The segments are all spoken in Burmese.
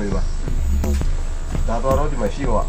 မြင်ကြီးတဲ့နေရာတွေပါဒါတော့တော့ဒီမှာရှိတော့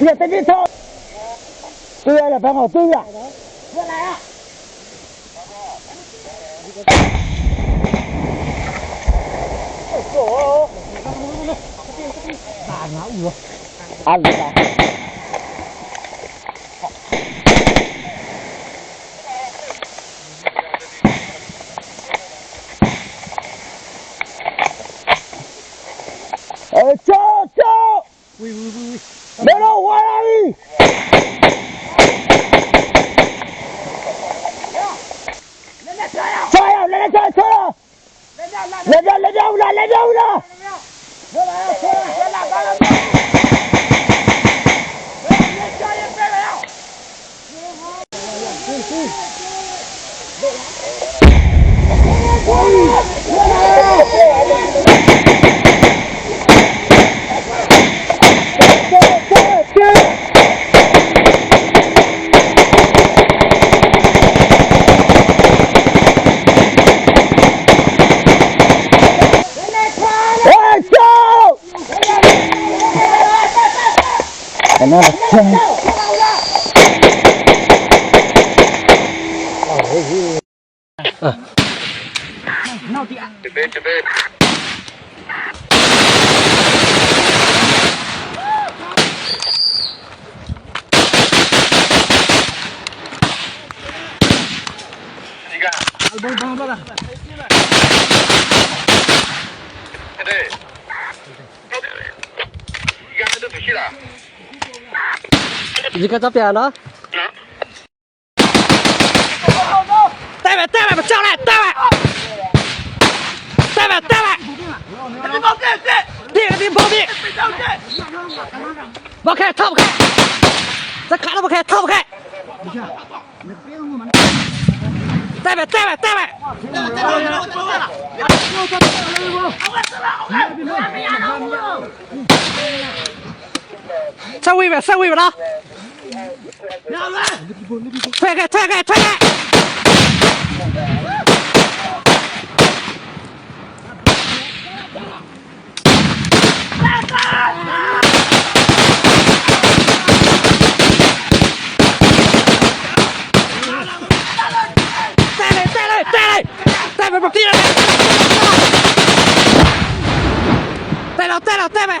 别别别走对了摆好队啊过来啊。走哦。哦快点快 lên lên lên đâu lên lên đâu đó Whoa! não Ah. Não, não Bang, bang, bang. 你看他边了？带来带来吧，叫来带来，带来带来。你跑开，别，对，别跑兵。跑开，跑开，别不开。这别都不开，别不开。带别带别带别。在别面，别外别呢。让开！退开！退开！踹开！带了，带了，带呗！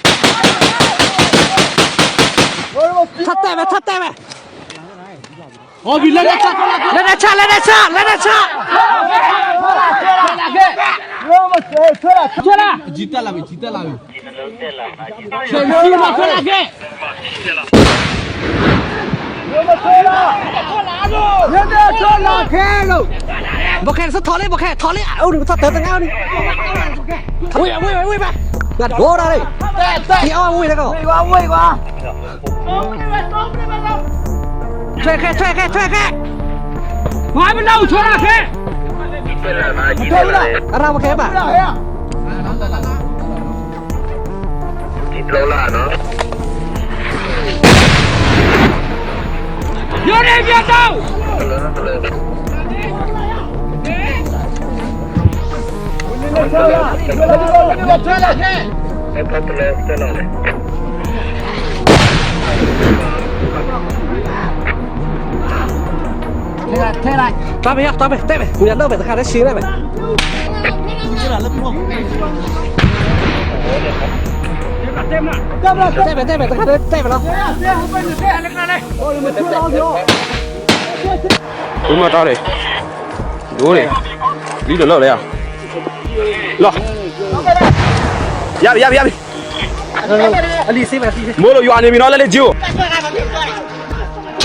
ဟောဒီလက်နဲ့ချလက်နဲ့ချလက်နဲ့ချလက်နဲ့ချရောမစေဆွဲလာဆွဲလာဂျီတက်လာပြီဂျီတက်လာပြီလုံးတက်လာပါဂျီတက်လာဆွဲလာဆွဲလာခဲ့ရောမစေလာဆွဲလာလို့ရတဲ့ဆွဲလာခဲ့လို့ဘခဲစထော်လေးဘခဲထော်လေးအိုးဒီသတ်တဲ့ငါအိုးဒီဝေးဝေးဝေးပါငါဒေါ်ရလေးတဲ့တဲ့ဒီအောင်ဝေးတကောဝေးကွာဝေးကွာဟုတ်ပြီပဲဟုတ်ပြီပဲ Track it, track it, track it. Ngoài bên đâu xuống ra thế. Thôi đó, ra một cái bà. Lâu là nó. Vô đi Việt đâu. Em không thể lên, sẽ là တ်လောတက်လာတယ် tao mày tao mày tao mày nhận đâu mày tao khai đấy xí đây mày Tên mày, tên mày, tao khai đấy, tên mày đâu? ဘုမတောက်တယ်ဒိုးတယ်လီတော့လောက်လေရလောရပြီရပြီရပြီ Ali xí mày, xí xí. မိုးလို့ရွာနေပြီနော်လ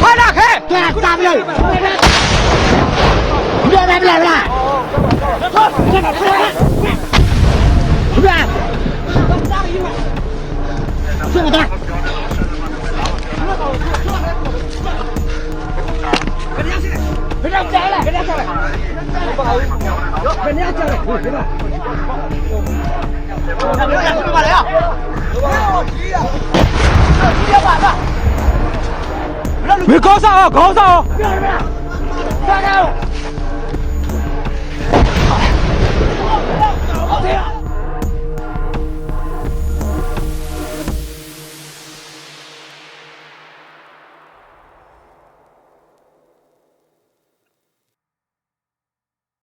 က်လက်ဂျို Thôi ra khe. 没搞上啊搞上啊。